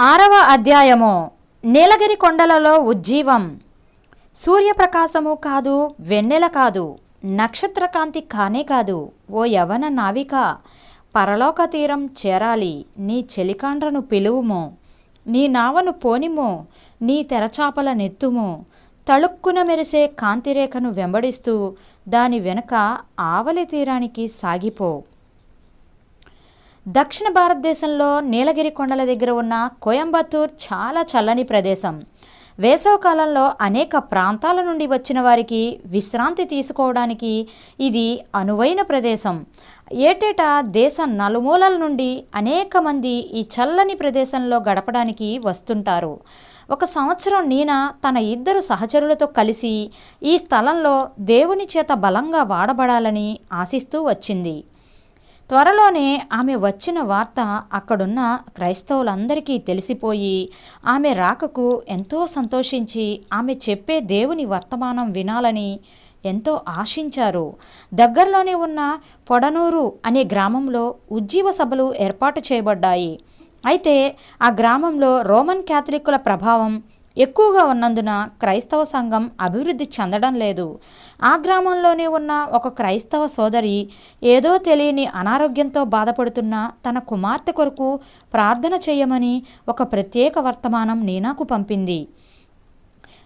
ఆరవ అధ్యాయము. నీలగిరి కొండలలో ఉజ్జీవం. సూర్యప్రకాశము కాదు వెన్నెల కాదు నక్షత్రకాంతి కానే కాదు. ఓ యవన నావిక పరలోక తీరం చేరాలి నీ చెలికాండ్రను పిలువుము. నీ నావను పోనిము నీ తెరచాపల నెత్తుము. తళుక్కున మెరిసే కాంతిరేఖను వెంబడిస్తూ దాని వెనుక ఆవలి తీరానికి సాగిపో. దక్షిణ భారతదేశంలో నీలగిరి కొండల దగ్గర ఉన్న కోయంబత్తూర్ చాలా చల్లని ప్రదేశం. వేసవకాలంలో అనేక ప్రాంతాల నుండి వచ్చిన వారికి విశ్రాంతి తీసుకోవడానికి ఇది అనువైన ప్రదేశం. ఏటేటా దేశం నలుమూలల నుండి అనేక మంది ఈ చల్లని ప్రదేశంలో గడపడానికి వస్తుంటారు. ఒక సంవత్సరం నీనా తన ఇద్దరు సహచరులతో కలిసి ఈ స్థలంలో దేవుని చేత బలంగా వాడబడాలని ఆశిస్తూ వచ్చింది. త్వరలోనే ఆమె వచ్చిన వార్త అక్కడున్న క్రైస్తవులందరికీ తెలిసిపోయి ఆమె రాకకు ఎంతో సంతోషించి ఆమె చెప్పే దేవుని వర్తమానం వినాలని ఎంతో ఆశించారు. దగ్గరలోనే ఉన్న పొడనూరు అనే గ్రామంలో ఉజ్జీవ సభలు ఏర్పాటు చేయబడ్డాయి. అయితే ఆ గ్రామంలో రోమన్ క్యాథలిక్కుల ప్రభావం ఎక్కువగా ఉన్నందున క్రైస్తవ సంఘం అభివృద్ధి చెందడం లేదు. ఆ గ్రామంలోనే ఉన్న ఒక క్రైస్తవ సోదరి ఏదో తెలియని అనారోగ్యంతో బాధపడుతున్న తన కుమార్తె కొరకు ప్రార్థన చేయమని ఒక ప్రత్యేక వర్తమానం నీనాకు పంపింది.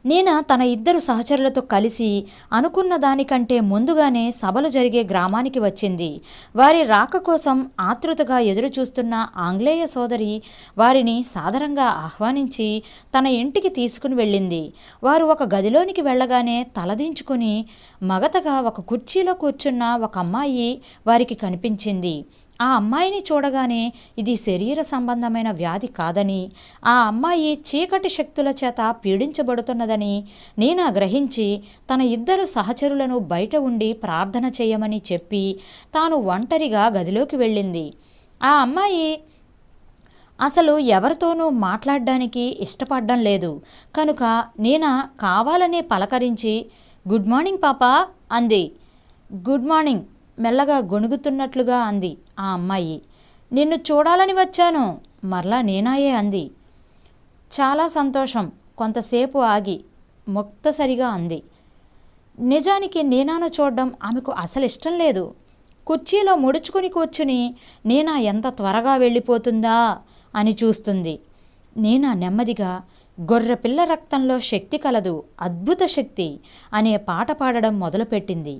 నీనా తన ఇద్దరు సహచరులతో కలిసి అనుకున్న దానికంటే ముందుగానే సభలు జరిగే గ్రామానికి వచ్చింది. వారి రాక కోసం ఆతృతగా ఎదురుచూస్తున్న ఆంగ్లేయ సోదరి వారిని సాదరంగా ఆహ్వానించి తన ఇంటికి తీసుకుని వెళ్ళింది. వారు ఒక గదిలోనికి వెళ్ళగానే తలదించుకుని మగతగా ఒక కుర్చీలో కూర్చున్న ఒక అమ్మాయి వారికి కనిపించింది. ఆ అమ్మాయిని చూడగానే ఇది శరీర సంబంధమైన వ్యాధి కాదని ఆ అమ్మాయి చీకటి శక్తుల చేత పీడించబడుతున్నదని నీనా గ్రహించి తన ఇద్దరు సహచరులను బయట ఉండి ప్రార్థన చేయమని చెప్పి తాను ఒంటరిగా గదిలోకి వెళ్ళింది. ఆ అమ్మాయి అసలు ఎవరితోనూ మాట్లాడడానికి ఇష్టపడడం లేదు. కనుక నేను కావాలనే పలకరించి గుడ్ మార్నింగ్ పాపా అంది. గుడ్ మార్నింగ్ మెల్లగా గొణుగుతున్నట్లుగా అంది ఆ అమ్మాయి. నిన్ను చూడాలని వచ్చాను మరలా నేనాయే అంది. చాలా సంతోషం కొంతసేపు ఆగి ముక్తసరిగా అంది. నిజానికి నేనాను చూడడం ఆమెకు అసలు ఇష్టం లేదు. కుర్చీలో ముడుచుకుని కూర్చుని నేనా ఎంత త్వరగా వెళ్ళిపోతుందా? అని చూస్తుంది. నేనా నెమ్మదిగా గొర్రెపిల్ల రక్తంలో శక్తి కలదు అద్భుత శక్తి అనే పాట పాడడం మొదలుపెట్టింది.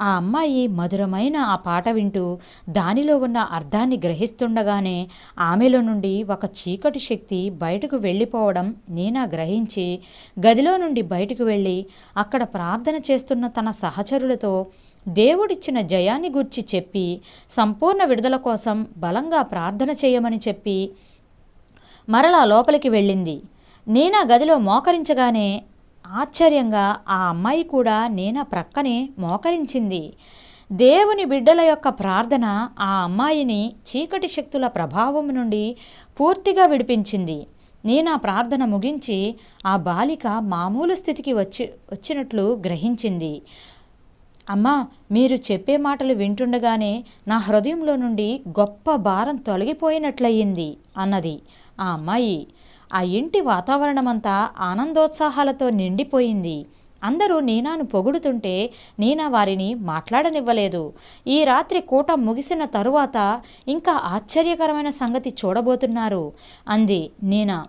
ఆ అమ్మాయి మధురమైన ఆ పాట వింటూ దానిలో ఉన్న అర్థాన్ని గ్రహిస్తుండగానే ఆమెలో నుండి ఒక చీకటి శక్తి బయటకు వెళ్ళిపోవడం నీనా గ్రహించి గదిలో నుండి బయటకు వెళ్ళి అక్కడ ప్రార్థన చేస్తున్న తన సహచరులతో దేవుడిచ్చిన జయాన్ని గూర్చి చెప్పి సంపూర్ణ విడుదల కోసం బలంగా ప్రార్థన చేయమని చెప్పి మరలా లోపలికి వెళ్ళింది. నేనా గదిలో మోకరించగానే ఆశ్చర్యంగా ఆ అమ్మాయి కూడా నేనా ప్రక్కనే మోకరించింది. దేవుని బిడ్డల యొక్క ప్రార్థన ఆ అమ్మాయిని చీకటి శక్తుల ప్రభావం నుండి పూర్తిగా విడిపించింది. నేను ఆ ప్రార్థన ముగించి ఆ బాలిక మామూలు స్థితికి వచ్చి వచ్చినట్లు గ్రహించింది. అమ్మా మీరు చెప్పే మాటలు వింటుండగానే నా హృదయంలో నుండి గొప్ప భారం తొలగిపోయినట్లయింది అన్నది ఆ అమ్మాయి. ఆ ఇంటి వాతావరణమంతా ఆనందోత్సాహాలతో నిండిపోయింది. అందరూ నీనాను పొగుడుతుంటే నీనా వారిని మాట్లాడనివ్వలేదు. ఈ రాత్రి కూట ముగిసిన తరువాత ఇంకా ఆశ్చర్యకరమైన సంగతి చూడబోతున్నారు. అంది నీనా.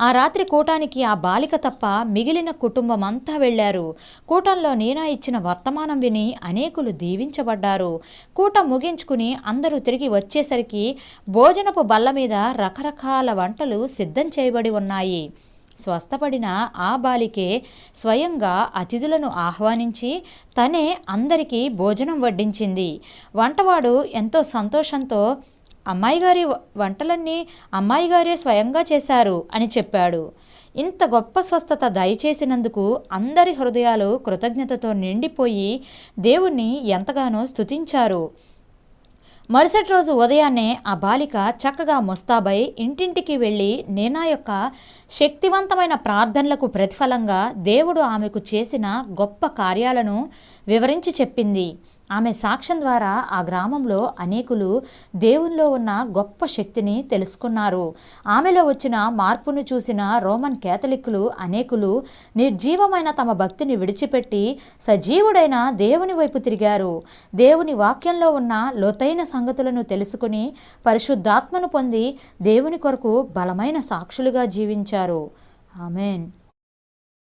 ఆ రాత్రి కూటానికి ఆ బాలిక తప్ప మిగిలిన కుటుంబం అంతా వెళ్ళారు. కూటంలో నీనా ఇచ్చిన వర్తమానం విని అనేకులు దీవించబడ్డారు. కూట ముగించుకుని అందరూ తిరిగి వచ్చేసరికి భోజనపు బల్ల మీద రకరకాల వంటలు సిద్ధం చేయబడి ఉన్నాయి. స్వస్థపడిన ఆ బాలికే స్వయంగా అతిథులను ఆహ్వానించి తనే అందరికీ భోజనం వడ్డించింది. వంటవాడు ఎంతో సంతోషంతో అమ్మాయి గారి వంటలన్నీ అమ్మాయి గారే స్వయంగా చేశారు అని చెప్పాడు. ఇంత గొప్ప స్వస్థత దయచేసినందుకు అందరి హృదయాలు కృతజ్ఞతతో నిండిపోయి దేవుణ్ణి ఎంతగానో స్తుతించారు. మరుసటి రోజు ఉదయాన్నే ఆ బాలిక చక్కగా ముస్తాబై ఇంటింటికి వెళ్ళి నేనా యొక్క శక్తివంతమైన ప్రార్థనలకు ప్రతిఫలంగా దేవుడు ఆమెకు చేసిన గొప్ప కార్యాలను వివరించి చెప్పింది. ఆమె సాక్ష్యం ద్వారా ఆ గ్రామంలో అనేకులు దేవునిలో ఉన్న గొప్ప శక్తిని తెలుసుకున్నారు. ఆమెలో వచ్చిన మార్పును చూసిన రోమన్ కేథలిక్కులు అనేకులు నిర్జీవమైన తమ భక్తిని విడిచిపెట్టి సజీవుడైన దేవుని వైపు తిరిగారు. దేవుని వాక్యంలో ఉన్న లోతైన సంగతులను తెలుసుకుని పరిశుద్ధాత్మను పొంది దేవుని కొరకు బలమైన సాక్షులుగా జీవించారు. ఆమెన్.